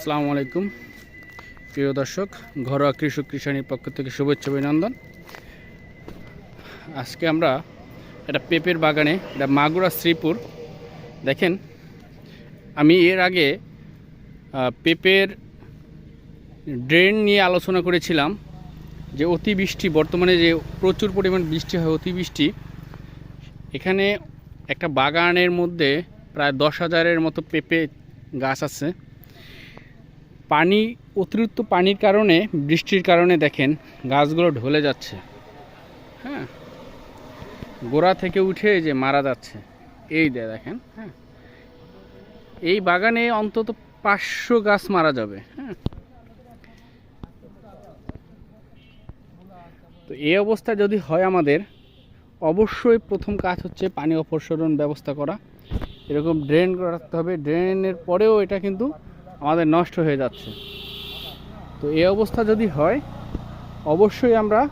আসসালামু আলাইকুম। প্রিয় দর্শক, ঘরোয়া কৃষক কৃষাণীর পক্ষ থেকে শুভেচ্ছা অভিনন্দন। আজকে আমরা একটা পেঁপের বাগানে এটা মাগুরা শ্রীপুর। দেখেন, আমি এর আগে পেঁপের ড্রেন নিয়ে আলোচনা করেছিলাম যে অতিবৃষ্টি, বর্তমানে যে প্রচুর পরিমাণ বৃষ্টি হয়, অতিবৃষ্টি, এখানে একটা বাগানের মধ্যে প্রায় দশ হাজারের মতো পেঁপে গাছ আছে। পানি, অতিরিক্ত পানির কারণে, বৃষ্টির কারণে দেখেন গাছগুলো ঢলে যাচ্ছে। হ্যাঁ? গোড়া থেকে উঠে যে মারা যাচ্ছে। এই দে দেখেন হ্যাঁ? এই বাগানে অন্তত পাঁচশো গাছ মারা যাবে হ্যাঁ? তো এই অবস্থা যদি হয় আমাদের, অবশ্যই প্রথম কাজ হচ্ছে পানি অপসরণ ব্যবস্থা করা। এরকম ড্রেন রাখতে হবে। ড্রেনের পরেও এটা কিন্তু আমাদের নষ্ট হয়ে যাচ্ছে। তো এই অবস্থা যদি হয়, অবশ্যই আমরা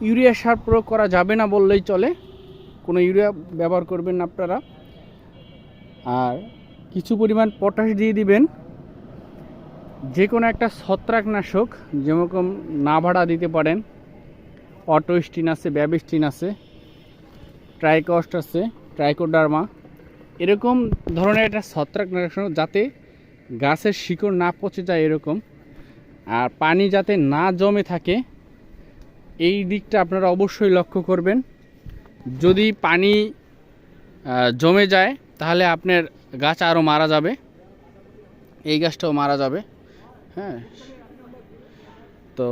ইউরিয়া সার প্রয়োগ করা যাবে না বললেই চলে। কোনো ইউরিয়া ব্যবহার করবেন না আপনারা। আর কিছু পরিমাণ পটাশ দিয়ে দিবেন। যে কোনো একটা ছত্রাকনাশক, যেরকম না ভাড়া দিতে পারেন। অটোস্টিন আছে, ব্যাবিস্টিন আছে, ট্রাইকস্ট আছে, ট্রাইকোডার্মা। এরকম ধরনের একটা ছত্রাকনাশক যাতে গাছের শিকড় না পচে যায় এরকম, আর পানি যাতে না জমে থাকে, এই দিকটা আপনারা অবশ্যই লক্ষ্য করবেন। যদি পানি জমে যায়, তাহলে আপনার গাছ আরও মারা যাবে। এই গাছটাও মারা যাবে। হ্যাঁ। তো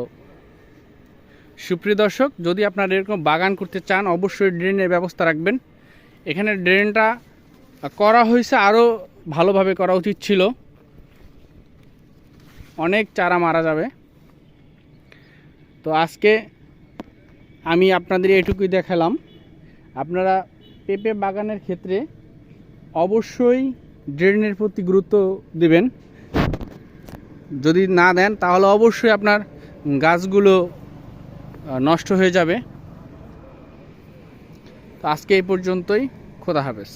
সুপ্রিয় দর্শক, যদি আপনারা এরকম বাগান করতে চান, অবশ্যই ড্রেনের ব্যবস্থা রাখবেন। এখানে ড্রেনটা করা হয়েছে, আরও ভালোভাবে করা উচিত ছিল। অনেক চারা মারা যাবে। তো আজকে আমি আপনাদের এটুকুই দেখালাম। আপনারা পেঁপে বাগানের ক্ষেত্রে অবশ্যই ড্রেনের প্রতি গুরুত্ব দেবেন। যদি না দেন, তাহলে অবশ্যই আপনার গাছগুলো নষ্ট হয়ে যাবে। তো আজকে এই পর্যন্তই। খোদা হাফেজ।